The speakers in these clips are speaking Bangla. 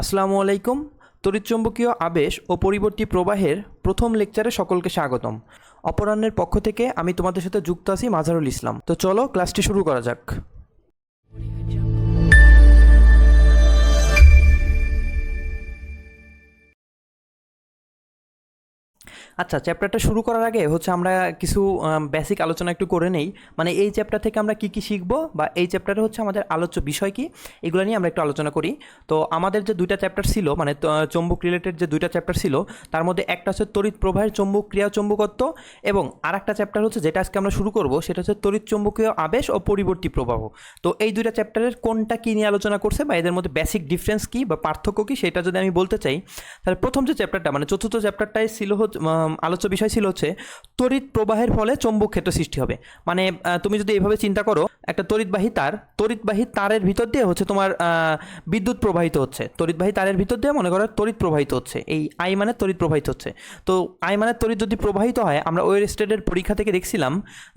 আসসালামু আলাইকুম। তড়িৎচুম্বকীয় আবেশ ও পরিবর্তী প্রবাহের প্রথম লেকচারে সকলকে স্বাগতম। অপরাহ্নের পক্ষ থেকে আমি তোমাদের সাথে যুক্ত আছি মাজারুল ইসলাম। তো চলো ক্লাসটি শুরু করা যাক। আচ্ছা চ্যাপ্টারটা শুরু করার আগে হচ্ছে আমরা কিছু বেসিক আলোচনা একটু করে নেই। মানে এই চ্যাপ্টার থেকে আমরা কি কি শিখব বা এই চ্যাপ্টারে হচ্ছে আমাদের আলোচ্য বিষয় কি, এগুলো নিয়ে আমরা একটু আলোচনা করি। তো আমাদের যে দুইটা চ্যাপ্টার ছিল মানে চৌম্বক রিলেটেড যে দুইটা চ্যাপ্টার ছিল, তার মধ্যে একটা হচ্ছে তড়িৎ প্রবাহের চৌম্বক ক্রিয়া চৌম্বকত্ব এবং আর একটা চ্যাপ্টার হচ্ছে যেটা আজকে আমরা শুরু করব, সেটা হচ্ছে তড়িৎ চৌম্বকীয় আবেশ ও পরিবর্তী প্রবাহ। তো এই দুইটা চ্যাপ্টারের কোনটা কী নিয়ে আলোচনা করছে বা এদের মধ্যে বেসিক ডিফারেন্স কী বা পার্থক্য কী, সেটা যদি আমি বলতে চাই, তাহলে প্রথম যে চ্যাপ্টারটা মানে চতুর্থ চ্যাপ্টারটাই ছিল হচ্ছে আলোচ্য বিষয় ছিল হচ্ছে, তড়িৎ প্রবাহের ফলে চৌম্বক ক্ষেত্র সৃষ্টি হবে। মানে তুমি যদি এভাবে চিন্তা করো একটা তড়িৎবাহী তার, তড়িৎবাহী তারের ভিতর দিয়ে হচ্ছে তোমার বিদ্যুৎ প্রবাহিত হচ্ছে। তড়িৎবাহী তারের ভিতর দিয়ে মনে করো তড়িৎ প্রবাহিত হচ্ছে। এই আই মানে তড়িৎ প্রবাহিত হচ্ছে। তো আই মানে তড়িৎ যদি প্রবাহিত হয়, আমরা ওয়ের স্টেটের পরীক্ষা থেকে দেখছিলাম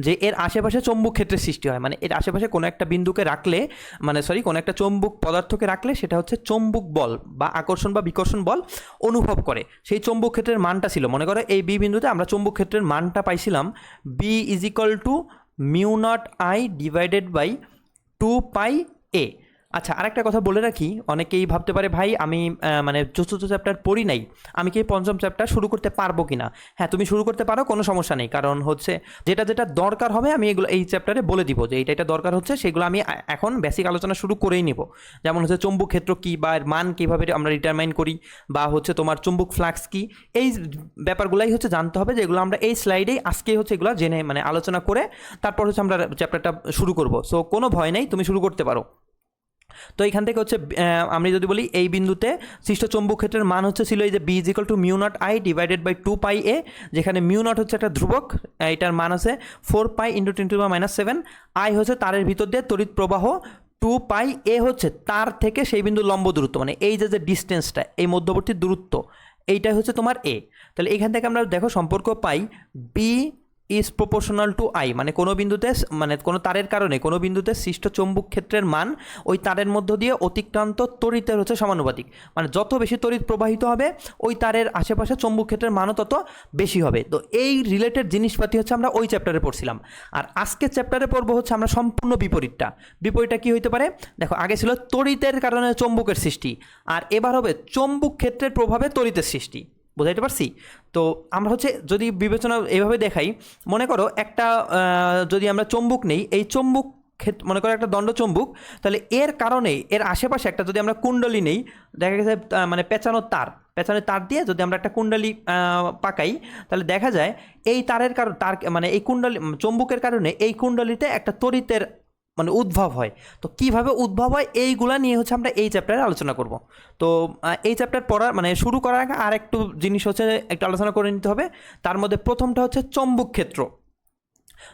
যে এর আশেপাশে চৌম্বক ক্ষেত্রের সৃষ্টি হয়। মানে এর আশেপাশে কোনো একটা বিন্দুকে রাখলে মানে সরি কোনো একটা চৌম্বক পদার্থকে রাখলে সেটা হচ্ছে চৌম্বক বল বা আকর্ষণ বা বিকর্ষণ বল অনুভব করে। সেই চৌম্বক ক্ষেত্রের মানটা ছিল। মনে করো এই বি বিন্দুতে আমরা চৌম্বক ক্ষেত্রের মানটা পাইছিলাম, B is equal to mu naught I divided by two pi a আচ্ছা আরেকটা কথা বলে রাখি। অনেকেই ভাবতে পারে, ভাই, আমি মানে চতুর্থ চ্যাপ্টার পড়ি নাই। আমি কি পঞ্চম চ্যাপ্টার শুরু করতে পারব কি না হ্যাঁ তুমি শুরু করতে পারো, কোনো সমস্যা নেই। কারণ হচ্ছে, যেটা যেটা দরকার হবে, আমি এগুলো এই চ্যাপ্টারে বলে দিব যে, এইটা এটা দরকার হচ্ছে, সেগুলো আমি এখন বেসিক আলোচনা শুরু করেই নিব। যেমন হচ্ছে, চুম্বক ক্ষেত্র কী বা এর মান কীভাবে আমরা ডিটারমাইন করি? বা হচ্ছে, তোমার চুম্বক ফ্লাক্স কী? এই ব্যাপারগুলাই হচ্ছে জানতে হবে, যেগুলো আমরা এই স্লাইডেই আজকেই হচ্ছে এগুলো জেনে মানে আলোচনা করে, তারপর হচ্ছে আমরা চ্যাপ্টারটা শুরু করব। সো কোনো ভয় নেই, তুমি শুরু করতে পারো। তো এখান থেকে হচ্ছে আমি যদি বলি এই বিন্দুতে সৃষ্ট চৌম্বক ক্ষেত্রের মান হচ্ছে ছিল এই যে B is equal to mu naught I divided by two pi a যেখানে মিউ নট হচ্ছে একটা ধ্রুবক এটার মান আছে four pi into ten to বা মাইনাস সেভেন আই হচ্ছে তারের ভিতর দিয়ে তড়িৎ প্রবাহ টু পাই এ হচ্ছে তার থেকে সেই বিন্দু লম্ব দূরত্ব মানে এই যে যে ডিস্টেন্সটা এই মধ্যবর্তী দূরত্ব, এইটাই হচ্ছে তোমার এ তাহলে এখান থেকে আমরা দেখো সম্পর্ক পাই B is proportional to I মানে কোনো বিন্দুতে মানে কোনো তারের কারণে, কোনো বিন্দুতে সৃষ্ট চৌম্বক ক্ষেত্রের মান ওই তারের মধ্য দিয়ে অতিক্রান্ত তড়িতের হচ্ছে সমানুপাতিক। মানে যত বেশি তড়িৎ প্রবাহিত হবে, ওই তারের আশেপাশে চৌম্বক ক্ষেত্রের মানও তত বেশি হবে। তো এই রিলেটেড জিনিসপাতি হচ্ছে আমরা ওই চ্যাপ্টারে পড়ছিলাম। আর আজকের চ্যাপ্টারে পড়ব হচ্ছে আমরা সম্পূর্ণ বিপরীতটা। বিপরীতটা কি হইতে পারে? দেখো, আগে ছিল তড়িতের কারণে চৌম্বকের সৃষ্টি, আর এবার হবে চৌম্বক ক্ষেত্রের প্রভাবে তড়িতের সৃষ্টি। বোঝাইতে পারছি? তো আমরা হচ্ছে যদি বিবেচনা এভাবে দেখাই, মনে করো একটা যদি আমরা চম্বুক নেই, এই চম্বুক ক্ষেত্র মনে করো একটা দণ্ড চম্বুক, তাহলে এর কারণে এর আশেপাশে একটা যদি আমরা কুণ্ডলী নেই, দেখা গেছে মানে পেঁচানো তার পেঁচানোর তার দিয়ে যদি আমরা একটা কুণ্ডলী পাকাই, তাহলে দেখা যায় এই তারের কারণ, তার মানে এই কুণ্ডলী, চম্বুকের কারণে এই কুণ্ডলিতে একটা তড়িতের মানে উদ্ভব হয়। তো কীভাবে উদ্ভব হয় এইগুলা নিয়ে হচ্ছে আমরা এই চ্যাপ্টারে আলোচনা করব। তো এই চ্যাপ্টার পড়ার মানে শুরু করার আগে আর একটু জিনিস হচ্ছে একটু আলোচনা করে নিতে হবে। তার মধ্যে প্রথমটা হচ্ছে চম্বুক ক্ষেত্র।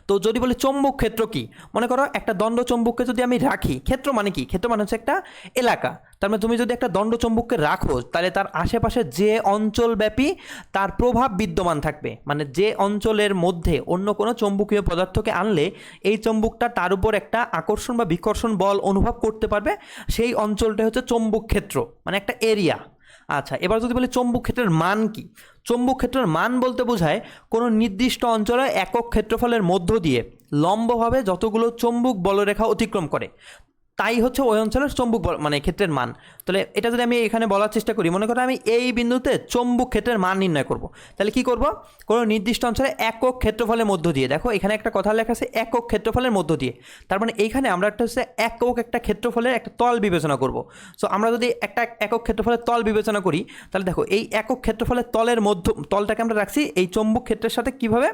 তো যদি বলে চৌম্বক ক্ষেত্র কি? মনে করো একটা দণ্ড চৌম্বককে যদি আমি রাখি, ক্ষেত্র মানে কি? ক্ষেত্র মানে হচ্ছে একটা এলাকা। তার মানে তুমি যদি একটা দণ্ড চৌম্বককে রাখো, তাহলে তার আশেপাশে যে অঞ্চলব্যাপী তার প্রভাব বিদ্যমান থাকবে। মানে যে অঞ্চলের মধ্যে অন্য কোনো চৌম্বকীয় পদার্থকে আনলে এই চৌম্বকটা তার উপর একটা আকর্ষণ বা বিকর্ষণ বল অনুভব করতে পারবে। সেই অঞ্চলটা হচ্ছে চৌম্বক ক্ষেত্র মানে একটা এরিয়া আচ্ছা এবার যদি বলি চম্বুক ক্ষেত্রের মান কি? চম্বুক ক্ষেত্রের মান বলতে বোঝায় কোনো নির্দিষ্ট অঞ্চলে একক ক্ষেত্রফলের মধ্য দিয়ে লম্বভাবে যতগুলো চম্বুক বলরেখা অতিক্রম করে। তাই হচ্ছে ওই অঞ্চলের চম্বুক মানে ক্ষেত্রের মান। তাহলে এটা যদি আমি এখানে বলার চেষ্টা করি, মনে করো আমি এই বিন্দুতে চম্বুক ক্ষেত্রের মান নির্ণয় করব। তাহলে কি করব? কোনো নির্দিষ্ট অঞ্চলে একক ক্ষেত্রফলের মধ্য দিয়ে। দেখো, এখানে একটা কথা লেখা আছে, একক ক্ষেত্রফলের মধ্য দিয়ে। তার মানে এইখানে আমরা একটা হচ্ছে একক একটা ক্ষেত্রফলের একটা তল বিবেচনা করব। সো আমরা যদি একটা একক ক্ষেত্রফলের তল বিবেচনা করি, তাহলে দেখো, এই একক ক্ষেত্রফলের তলের মধ্য তলটাকে আমরা রাখছি, এই চম্বুক ক্ষেত্রের সাথে কীভাবে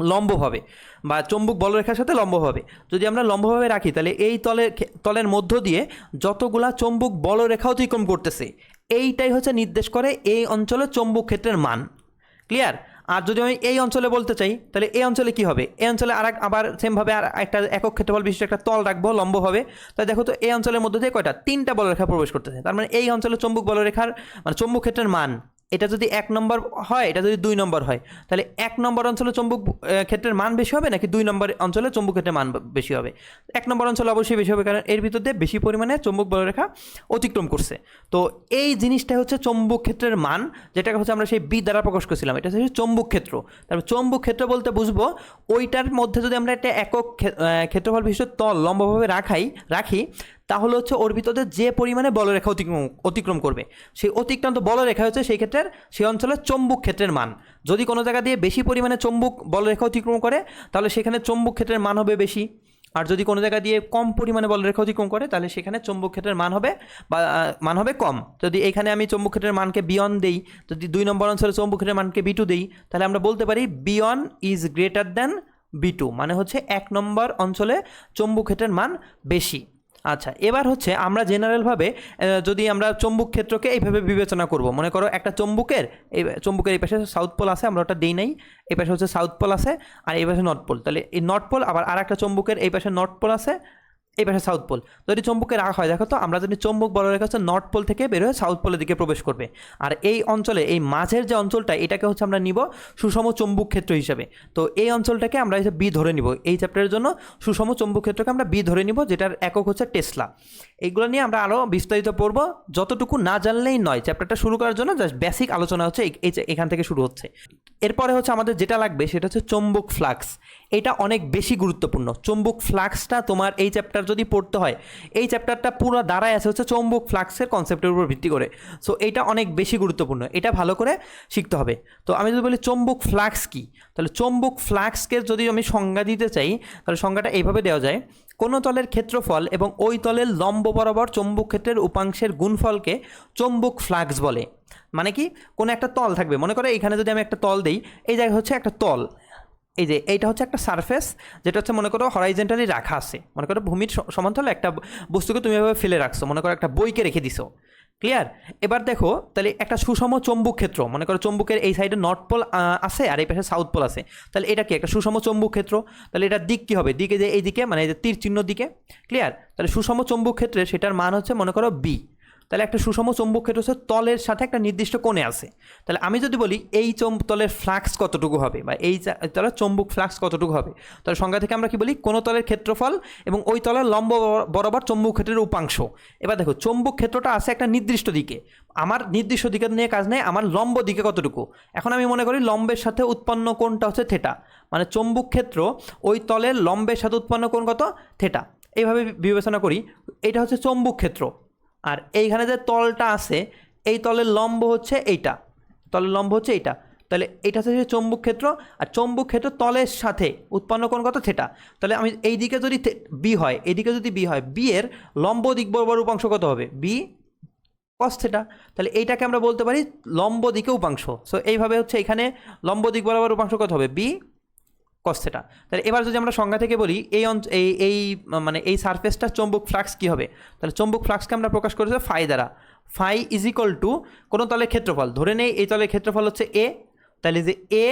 লম্বভাবে বা চম্বুক বলরেখার সাথে লম্বভাবে। যদি আমরা লম্বভাবে রাখি, তাহলে এই তলের খে- তলের মধ্য দিয়ে যতগুলা চম্বুক বলরেখা অতিক্রম করতেছে, এইটাই হচ্ছে নির্দেশ করে এই অঞ্চলের চৌম্বক ক্ষেত্রের মান। ক্লিয়ার? আর যদি আমি এই অঞ্চলে বলতে চাই, তাহলে এই অঞ্চলে কি হবে? এই অঞ্চলে আর আবার সেমভাবে আর একটা একক ক্ষেত্রফল বিশিষ্ট একটা তল রাখব লম্বভাবে। তাহলে দেখো তো, এই অঞ্চলের মধ্যে দিয়ে কয়টা? তিনটা বলরেখা প্রবেশ করতেছে। তার মানে এই অঞ্চলে চম্বুক বলরেখার মানে চম্বুক ক্ষেত্রের মান এটা যদি এক নম্বর হয়, এটা যদি দুই নম্বর হয়, তাহলে এক নম্বর অঞ্চলে চম্বুক ক্ষেত্রের মান বেশি হবে নাকি দুই নম্বর অঞ্চলে চম্বুক ক্ষেত্রের মান বেশি হবে? এক নম্বর অঞ্চলে অবশ্যই বেশি হবে, কারণ এর ভিতর দিয়ে বেশি পরিমাণে চম্বুক বলরেখা অতিক্রম করছে। তো এই জিনিসটা হচ্ছে চম্বুক ক্ষেত্রের মান, যেটাকে হচ্ছে আমরা সেই বি দ্বারা প্রকাশ করছিলাম। এটা হচ্ছে চম্বুক ক্ষেত্র। তারপর চম্বুক ক্ষেত্র বলতে বুঝব, ওইটার মধ্যে যদি আমরা একটা একক ক্ষেত্রফল বিশিষ্ট তল লম্বভাবে রাখাই, রাখি তাহলে হচ্ছে ওর ভিতরে যে পরিমাণে বলরেখা অতিক্রম অতিক্রম করবে, সেই অতিক্রান্ত বলরেখা হচ্ছে সেই ক্ষেত্রের, সেই অঞ্চলের চম্বুক ক্ষেত্রের মান। যদি কোনো জায়গা দিয়ে বেশি পরিমাণে চম্বুক বলরেখা অতিক্রম করে, তাহলে সেখানে চম্বুক ক্ষেত্রের মান হবে বেশি। আর যদি কোনো জায়গা দিয়ে কম পরিমাণে বলরেখা অতিক্রম করে, তাহলে সেখানে চম্বুক ক্ষেত্রের মান হবে বা মান হবে কম। যদি এখানে আমি চম্বুক ক্ষেত্রের মানকে বিয়ন দেই, যদি দুই নম্বর অঞ্চলে চম্বুক ক্ষেত্রের মানকে বি টু দেই, তাহলে আমরা বলতে পারি B one is greater than B two মানে হচ্ছে এক নম্বর অঞ্চলে চম্বুক ক্ষেত্রের মান বেশি। আচ্ছা এবার হচ্ছে আমরা জেনারেলভাবে যদি আমরা চম্বুক ক্ষেত্রকে এইভাবে বিবেচনা করব, মনে করো একটা চম্বুকের, এই চম্বুকের এই পাশে সাউথ পোল আছে, আমরা ওটা দিই নাই, এই পাশে হচ্ছে সাউথ পোল আছে, আর এই পাশে নর্থ পোল তাহলে এই নর্থ পোল আবার আর একটা চম্বুকের এই পাশে নর্থ পোল আছে এই পাশে সাউথ পোল যদি চম্বুকে রাখা হয়, দেখো তো, আমরা যদি চম্বুক বড় রেখা হচ্ছে নর্থ পোল থেকে বের হয়ে সাউথ পোলের দিকে প্রবেশ করবে। আর এই অঞ্চলে, এই মাঝের যে অঞ্চলটা, এটাকে হচ্ছে আমরা নিব সুষম চম্বুক ক্ষেত্র হিসেবে। তো এই অঞ্চলটাকে আমরা হচ্ছে বি ধরে নিব। এই চ্যাপ্টারের জন্য সুষম চম্বুক ক্ষেত্রকে আমরা বি ধরে নিব, যেটার একক হচ্ছে টেসলা এইগুলো নিয়ে আমরা আরও বিস্তারিত পড়ব। যতটুকু না জানলেই নয় চ্যাপ্টারটা শুরু করার জন্য জাস্ট বেসিক আলোচনা হচ্ছে এখান থেকে শুরু হচ্ছে। এরপরে হচ্ছে আমাদের যেটা লাগবে সেটা হচ্ছে চম্বুক ফ্লাক্স। এটা অনেক বেশি গুরুত্বপূর্ণ। চম্বুক ফ্লাক্সটা তোমার এই চ্যাপ্টার যদি পড়তে হয়, এই চ্যাপ্টারটা পুরো দাঁড়ায় আছে হচ্ছে চম্বুক ফ্লাক্সের কনসেপ্টের উপর ভিত্তি করে। সো এটা অনেক বেশি গুরুত্বপূর্ণ। এটা ভালো করে শিখতে হবে। তো আমি যদি বলি চম্বুক ফ্লাক্স কি? তাহলে চম্বুক ফ্লাক্সকে যদি আমি সংজ্ঞা দিতে চাই, তাহলে সংজ্ঞাটা এইভাবে দেওয়া যায় কোনো তলের ক্ষেত্রফল এবং ওই তলের লম্ব বরাবর চৌম্বক ক্ষেত্রের উপাংশের গুণফলকে চৌম্বক ফ্লাক্স বলে। মানে কি? কোনো একটা তল থাকবে। মনে করো এখানে যদি আমি একটা তল দিই, এই জায়গায় হচ্ছে একটা তল। এই যে এইটা হচ্ছে একটা সারফেস যেটা হচ্ছে মনে করো হরাইজেন্টালি রাখা আছে। মনে করো ভূমির সমান্তরালে একটা বস্তুকে তুমি এভাবে ফেলে রাখছো। মনে করো একটা বইকে রেখে দিছো। ক্লিয়ার এবার দেখো, তাহলে একটা সুষম চম্বুক ক্ষেত্র, মনে করো চম্বুকের এই সাইডে নর্থ পোল আছে আর এই পাশে সাউথ পোল আছে। তাহলে এটা কি? একটা সুষম চম্বুক ক্ষেত্র। তাহলে এটার দিক কী হবে? দিকে যে এই দিকে মানে যে তীর চিহ্ন দিকে। ক্লিয়ার তাহলে সুষম চম্বুক ক্ষেত্রে সেটার মান হচ্ছে, মনে করো বি তাহলে একটা সুষম চৌম্বক ক্ষেত্র হচ্ছে তলের সাথে একটা নির্দিষ্ট কোণে আছে। তাহলে আমি যদি বলি এই চম তলের ফ্লাক্স কতটুকু হবে বা এই তলের চৌম্বক ফ্লাক্স কতটুকু হবে, তাহলে সংজ্ঞা থেকে আমরা কি বলি? কোনো তলের ক্ষেত্রফল এবং ওই তলের লম্ব বরাবর চৌম্বক ক্ষেত্রের উপাংশ। এবার দেখো, চৌম্বক ক্ষেত্রটা আছে একটা নির্দিষ্ট দিকে। আমার নির্দিষ্ট দিকে নিয়ে কাজ নেই, আমার লম্ব দিকে কতটুকু? এখন আমি মনে করি লম্বের সাথে উৎপন্ন কোণটা হচ্ছে থেটা। মানে চৌম্বক ক্ষেত্র ওই তলের লম্বের সাথে উৎপন্ন কোণ কত? থেটা। এইভাবে বিবেচনা করি, এটা হচ্ছে চৌম্বক ক্ষেত্র। আর এইখানে যে তলটা আছে, এই তলের লম্ব হচ্ছে এইটা। তলের লম্ব হচ্ছে এইটা। তাহলে এইটা হচ্ছে চৌম্বক ক্ষেত্র, আর চৌম্বক ক্ষেত্র তলের সাথে উৎপন্ন কোণ কত? থেটা। তাহলে আমি এই দিকে যদি বি হয় এদিকে যদি বি হয় বি এর লম্ব দিক বরাবর উপাংশ কত হবে? বি কস থেটা তাহলে এইটাকে আমরা বলতে পারি লম্ব দিকে উপাংশ। সো এইভাবে হচ্ছে এখানে লম্ব দিক বরাবর উপাংশ কত হবে? বি কস্থেটা তাহলে এবার যদি আমরা সংজ্ঞা থেকে বলি, এই এই এই মানে এই সারফেসটা চম্বুক ফ্লাক্স কী হবে? তাহলে চম্বুক ফ্লাক্সকে আমরা প্রকাশ করেছি ফাই দ্বারা। ফাই ইজ ইকুয়াল টু কোনো তলের ক্ষেত্রফল। ধরে নেই এই তলের ক্ষেত্রফল হচ্ছে এ তাহলে যে এ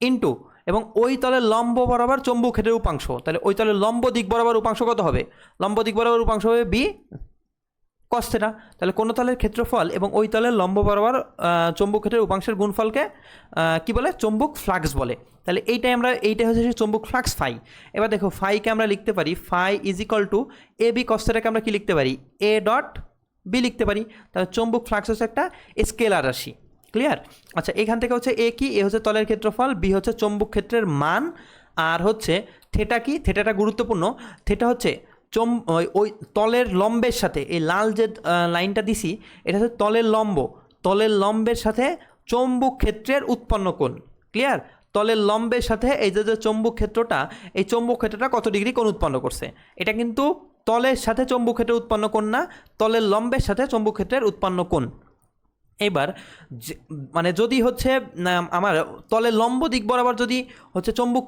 ইন্টু এবং ওই তলের লম্ব বরাবর চম্বুক ক্ষেত্রের উপাংশ। তাহলে ওই তলের লম্ব দিক বরাবর উপাংশ কত হবে? লম্ব দিক বরাবর উপাংশ হবে বি কস তাহলে কোনো তলের ক্ষেত্রফল এবং ওই তলের লম্ব বরাবর চম্বুক ক্ষেত্রের উপাংশের গুণফলকে কি বলে? চম্বুক ফ্লাক্স বলে। তাহলে এইটাই আমরা, এইটাই হচ্ছে সেই চম্বুক ফ্লাক্স ফাই। এবার দেখো, ফাইকে আমরা লিখতে পারি, phi is equal to A B cos থেটাকে আমরা কি লিখতে পারি? এ ডট বি লিখতে পারি। তাহলে চম্বুক ফ্লাক্স হচ্ছে একটা স্কেলার রাশি। ক্লিয়ার আচ্ছা এখান থেকে হচ্ছে এ কি? এ হচ্ছে তলের ক্ষেত্রফল বি হচ্ছে চম্বুক ক্ষেত্রের মান, আর হচ্ছে থেটা কি? থেটাটা গুরুত্বপূর্ণ। থেটা হচ্ছে চম, ওই- তলের লম্বের সাথে, এই লাল যে লাইনটা দিছি, এটা হচ্ছে তলের লম্ব। তলের লম্বের সাথে চম্বুক ক্ষেত্রের উৎপন্ন কোণ। ক্লিয়ার তলের লম্বের সাথে এই যে যে চম্বুক ক্ষেত্রটা, এই চম্বুক ক্ষেত্রটা কত ডিগ্রি কোণ উৎপন্ন করছে? এটা কিন্তু তলের সাথে চম্বুক ক্ষেত্রের উৎপন্ন কোণ না, তলের লম্বের সাথে চম্বুক ক্ষেত্রের উৎপন্ন কোণ। এবার মানে যদি হচ্ছে আমার তলে লম্ব দিক বরাবর যদি হচ্ছে চম্বুক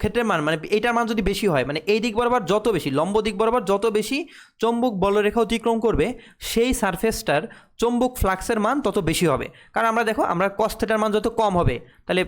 ক্ষেত্রের মান মানে এইটার মান যদি বেশি হয় মানে এই দিক বরাবর যত বেশি, লম্ব দিক বরাবর যত বেশি চম্বুক বলরেখা অতিক্রম করবে, সেই সারফেসটার চম্বুক ফ্লাক্সের মান তত বেশি হবে। কারণ আমরা দেখো, আমরা কস থেটার মান যত কম হবে, তাহলে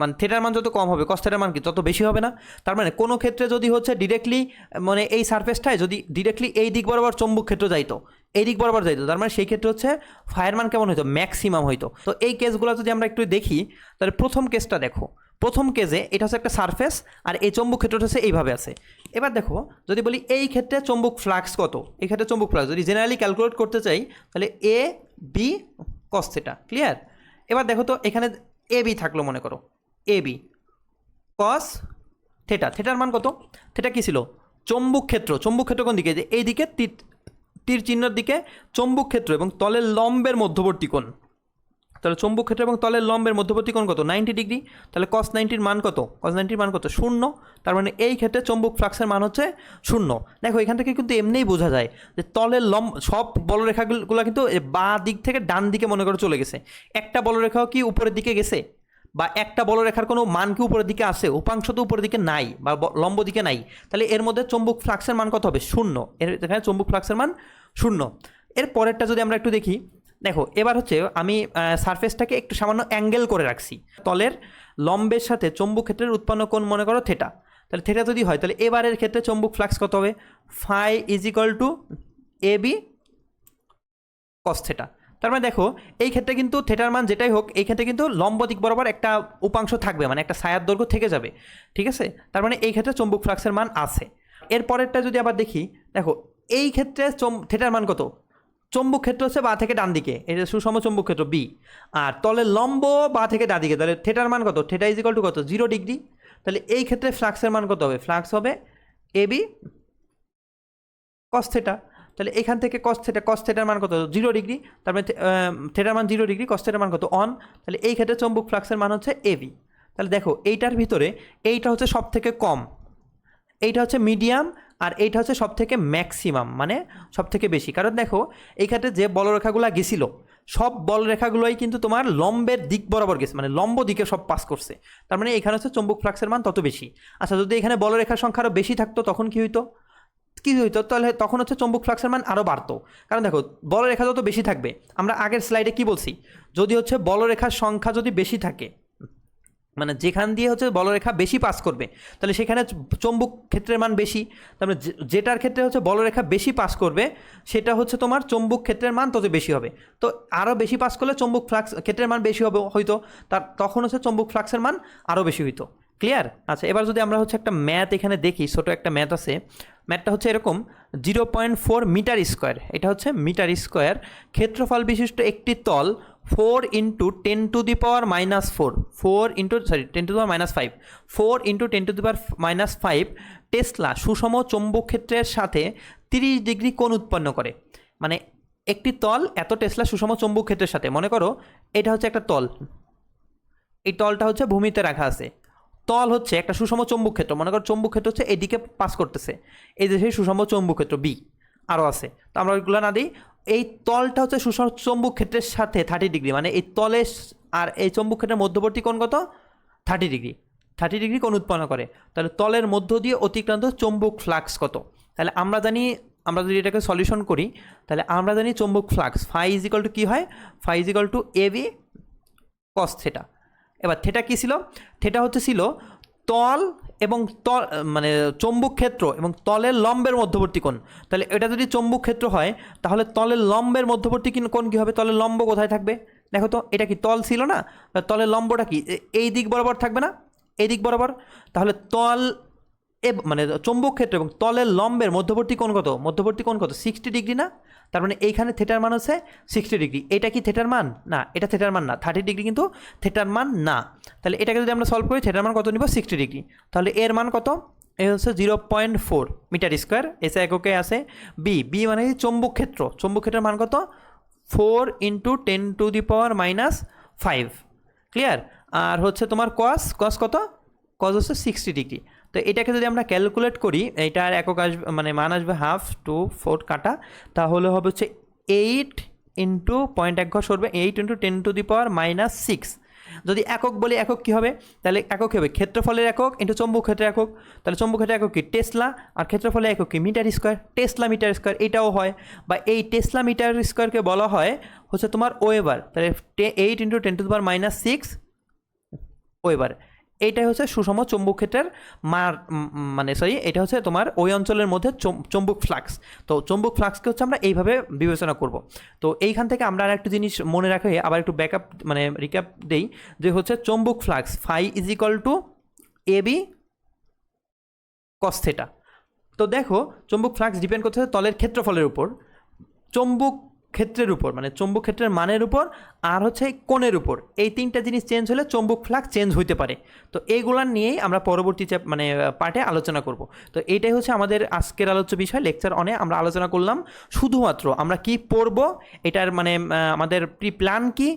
মানে থেটার মান যত কম হবে কস থেটার মান কি, তত বেশি হবে না। তার মানে কোনো ক্ষেত্রে যদি হচ্ছে ডিরেক্টলি মানে এই সারফেসটায় যদি ডিরেক্টলি এই দিক বরাবর চম্বুক ক্ষেত্র যাইতো এদিক বরাবর যাইতো। তার মানে সেই ক্ষেত্রে হচ্ছে ফায়ার মান কেমন হইতো? ম্যাক্সিমাম হইতো। তো এই কেসগুলো যদি আমরা একটু দেখি, তাহলে প্রথম কেসটা দেখো। প্রথম কেসে এটা হচ্ছে একটা সারফেস, আর এই চম্বুক ক্ষেত্রটা হচ্ছে এইভাবে আছে। এবার দেখো, যদি বলি এই ক্ষেত্রে চম্বুক ফ্লাক্স কত? এই ক্ষেত্রে চম্বুক ফ্লাক্স। যদি জেনারেলি ক্যালকুলেট করতে চাই, তাহলে A B cos theta clear এবার দেখো তো এখানে এ বি থাকল মনে করো। এ বি কস থেটা থেটার মান কত? থেটা কী ছিল? চম্বুক ক্ষেত্র। চম্বুক ক্ষেত্র কোন দিকে? যে এই দিকে তীর চিহ্নের দিকে চম্বুক ক্ষেত্র এবং তলের লম্বের মধ্যবর্তী কোণ। তাহলে চম্বুক ক্ষেত্র এবং তলের লম্বের মধ্যবর্তী কোণ কত? Ninety degree. তাহলে কস নাইনটির মান কত? কস নাইনটির মান কত? শূন্য। তার মানে এই ক্ষেত্রে চম্বুক ফ্লাক্সের মান হচ্ছে শূন্য। দেখো, এখান থেকে কিন্তু এমনিই বোঝা যায় যে তলের লম্ব, সব বলরেখাগুলো কিন্তু বাঁ দিক থেকে ডান দিকে মনে করে চলে গেছে। একটা বলরেখাও কি উপরের দিকে গেছে? বা একটা বলরেখার কোনো মান কি উপরের দিকে আছে, উপাংশ তো উপরের দিকে নাই বা লম্ব দিকে নাই, তাহলে এর মধ্যে চম্বুক ফ্লাক্সের মান কত হবে? শূন্য। এর এখানে চম্বুক ফ্লাক্সের মান শূন্য। এর পরেরটা যদি আমরা একটু দেখি, দেখো, এবার হচ্ছে আমি সারফেসটাকে একটু সামান্য অ্যাঙ্গেল করে রাখছি। তলের লম্বের সাথে চম্বুক ক্ষেত্রের উৎপন্ন কোণ মনে করো থেটা তাহলে থেটা যদি হয়, তাহলে এবারের ক্ষেত্রে চম্বুক ফ্লাক্স কত হবে? Phi is equal to A B cos theta তার মানে দেখো, এই ক্ষেত্রে কিন্তু থেটার মান যেটাই হোক, এই ক্ষেত্রে কিন্তু লম্ব দিক বরাবর একটা উপাংশ থাকবে মানে একটা ছায়ার দৈর্ঘ্য থেকে যাবে, ঠিক আছে? তার মানে এই ক্ষেত্রে চম্বুক ফ্লাক্সের মান আছে। এর পরেরটা যদি আবার দেখি, দেখো, এই ক্ষেত্রে চম, থেটার মান কত? চম্বুক ক্ষেত্র হচ্ছে বা থেকে ডান দিকে, এটা সুষম চম্বুক ক্ষেত্র বি আর তলে লম্ব বা থেকে ডান দিকে, তাহলে থেটার মান কত? থেটা ইজ টু কত? জিরো ডিগ্রি তাহলে এই ক্ষেত্রে ফ্লাক্সের মান কত হবে? ফ্লাক্স হবে এ বি কস থেটা তাহলে এখান থেকে কস থেটা কস থেটার মান কত? জিরো ডিগ্রি তার মানে থেটার মান জিরো ডিগ্রি কস থেটার মান কত? অন তাহলে এই ক্ষেত্রে চম্বুক ফ্লাক্সের মান হচ্ছে এবি তাহলে দেখো, এইটার ভিতরে এইটা হচ্ছে সব থেকে কম, এইটা হচ্ছে মিডিয়াম আর এইটা হচ্ছে সব থেকে ম্যাক্সিমাম মানে সব থেকে বেশি। কারণ দেখো, এই ক্ষেত্রে যে বলরেখাগুলো গেছিল, সব বলরেখাগুলোই কিন্তু তোমার লম্বের দিক বরাবর গেছে মানে লম্ব দিকে সব পাস করছে। তার মানে এখানে হচ্ছে চম্বুক ফ্লাক্সের মান তত বেশি। আচ্ছা যদি এখানে বলরেখার সংখ্যা আরও বেশি থাকতো, তখন কি হইতো? কি হইতো? তাহলে তখন হচ্ছে চম্বুক ফ্লাক্সের মান আরও বাড়তো। কারণ দেখো বলরেখা যত বেশি থাকবে, আমরা আগের স্লাইডে কি বলছি? যদি হচ্ছে বলরেখার সংখ্যা যদি বেশি থাকে মানে যেখান দিয়ে হচ্ছে বলরেখা বেশি পাস করবে, তাহলে সেখানে চম্বুক ক্ষেত্রের মান বেশি। তার যে- যেটার ক্ষেত্রে হচ্ছে বলরেখা বেশি পাস করবে, সেটা হচ্ছে তোমার চম্বুক ক্ষেত্রের মান তত বেশি হবে। তো আরও বেশি পাস করলে চম্বুক ফ্লাক্স ক্ষেত্রের মান বেশি হবে, হয়তো তার তখন হচ্ছে চম্বুক ফ্লাক্সের মান আরও বেশি হইতো। ক্লিয়ার আচ্ছা এবার যদি আমরা হচ্ছে একটা ম্যাথ এখানে দেখি, ছোটো একটা ম্যাথ আছে। ম্যাথটা হচ্ছে এরকম zero point four metre square. এটা হচ্ছে মিটার স্কোয়ার। ক্ষেত্রফল বিশিষ্ট একটি তল four into ten to the power minus four four into sorry ten to the power minus five four into ten to the power minus five tesla সুষম চৌম্বক ক্ষেত্রের সাথে তিরিশ ডিগ্রি কোণ উৎপন্ন করে। মানে একটি তল এত টেসলা সুষম চৌম্বক ক্ষেত্রের সাথে। মনে করো, এটা হচ্ছে একটা তল। এই তলটা হচ্ছে ভূমিতে রাখা আছে। তল হচ্ছে একটা সুষম চৌম্বক ক্ষেত্র মনে করো চৌম্বক ক্ষেত্র হচ্ছে এদিকে পাস করতেছে। এই যে সেই সুষম চৌম্বক ক্ষেত্র বি আরও আছে। তো আমরা ওইগুলো না দিই। এই তলটা হচ্ছে সুষম চৌম্বক ক্ষেত্রের সাথে থার্টি ডিগ্রি মানে এই তলে আর এই চৌম্বক ক্ষেত্রের মধ্যবর্তী কোণ কত? থার্টি ডিগ্রি থার্টি ডিগ্রি কোণ উৎপন্ন করে। তাহলে তলের মধ্য দিয়ে অতিক্রান্ত চৌম্বক ফ্লাক্স কত? তাহলে আমরা জানি, আমরা যদি এটাকে সলিউশন করি, তাহলে আমরা জানি চৌম্বক flux phi is equal to কী হয়? Phi is equal to A B cos theta এবার থেটা কী ছিল? থেটা হচ্ছে ছিল তল এবং তল মানে চৌম্বক ক্ষেত্র এবং তলের লম্বের মধ্যবর্তী কোণ। তাহলে এটা যদি চৌম্বক ক্ষেত্র হয়, তাহলে তলের লম্বের মধ্যবর্তী কোণ কী হবে? তলের লম্ব কোথায় থাকবে? দেখো তো, এটা কি তল ছিল না? তলের লম্বটা কি? এই দিক বরাবর থাকবে না? এই দিক বরাবর? তাহলে তল মানে চৌম্বক ক্ষেত্র এবং তলের লম্বের মধ্যবর্তী কোণ কত? মধ্যবর্তী কোণ কত? সিক্সটি ডিগ্রি না? তার মানে এইখানে থেটার মান হচ্ছে সিক্সটি ডিগ্রি এটা কি থেটার মান? না, এটা থেটার মান না। থার্টি ডিগ্রি কিন্তু থেটার মান না। তাহলে এটাকে যদি আমরা সলভ করি থেটার মান কত নিব? সিক্সটি ডিগ্রি তাহলে এর মান কত? এ হচ্ছে zero point four metre square এসে এককে আছে বি বি মানে চৌম্বক ক্ষেত্র। চৌম্বক ক্ষেত্রের মান কত? Four into ten to the power minus five clear আর হচ্ছে তোমার কস কস কত? কস হচ্ছে সিক্সটি ডিগ্রি তো এটাকে যদি আমরা ক্যালকুলেট করি, এটার একক আসবে মানে মান আসবে হাফ টু ফোর কাটা, তাহলে হবে হচ্ছে এইট ইন্টু পয়েন্ট এক ঘর সরবে eight into ten to the power minus six যদি একক বলি, একক কী হবে? তাহলে একক হবে? ক্ষেত্রফলের একক ইন্টু চম্বুক ক্ষেত্রের একক। তাহলে চম্বুক ক্ষেত্রে একক কি? টেসলা। আর ক্ষেত্রফলের একক কি? Metre square tesla metre square এটাও হয়। বা এই টেসলা মিটার স্কোয়ারকে বলা হয় হচ্ছে তোমার ওয়েবার। তাহলে eight into ten to power minus six weber. এইটাই হচ্ছে সুষম চৌম্বক ক্ষেত্রের মার মানে সরি এটা হচ্ছে তোমার ওই অঞ্চলের মধ্যে চম- চৌম্বক ফ্লাক্স। তো চৌম্বক ফ্লাক্সকে হচ্ছে আমরা এইভাবে বিবেচনা করব। তো এইখান থেকে আমরা আর একটু জিনিস মনে রাখে, আবার একটু ব্যাকআপ মানে রিক্যাপ দেই যে হচ্ছে চৌম্বক flux phi is equal to A B cos theta তো দেখো, চৌম্বক ফ্লাক্স ডিপেন্ড করছে তলের ক্ষেত্রফলের উপর। চৌম্বক ক্ষেত্রের উপর মানে চৌম্বক ক্ষেত্রের মানের উপর আর হচ্ছে কোণের উপর। এই তিনটা জিনিস চেঞ্জ হলে চৌম্বক ফ্লাক্স চেঞ্জ হইতে পারে। তো এইগুলার নিয়েই আমরা পরবর্তী মানে পার্টে আলোচনা করব। তো এইটাই হচ্ছে আমাদের আজকের আলোচ্য বিষয়। লেকচার অনে আমরা আলোচনা করলাম শুধুমাত্র আমরা কি পড়ব, এটার মানে আমাদের প্রি প্ল্যান কি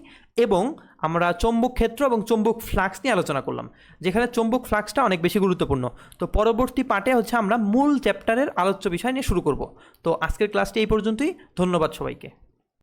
এবং আমরা চৌম্বক ক্ষেত্র এবং চৌম্বক ফ্লাক্স নিয়ে আলোচনা করলাম, যেখানে চৌম্বক ফ্লাক্সটা অনেক বেশি গুরুত্বপূর্ণ। তো পরবর্তী পার্টে হচ্ছে আমরা মূল চ্যাপ্টারের আলোচ্য বিষয় নিয়ে শুরু করব। তো আজকের ক্লাসটি এই পর্যন্তই। ধন্যবাদ সবাইকে।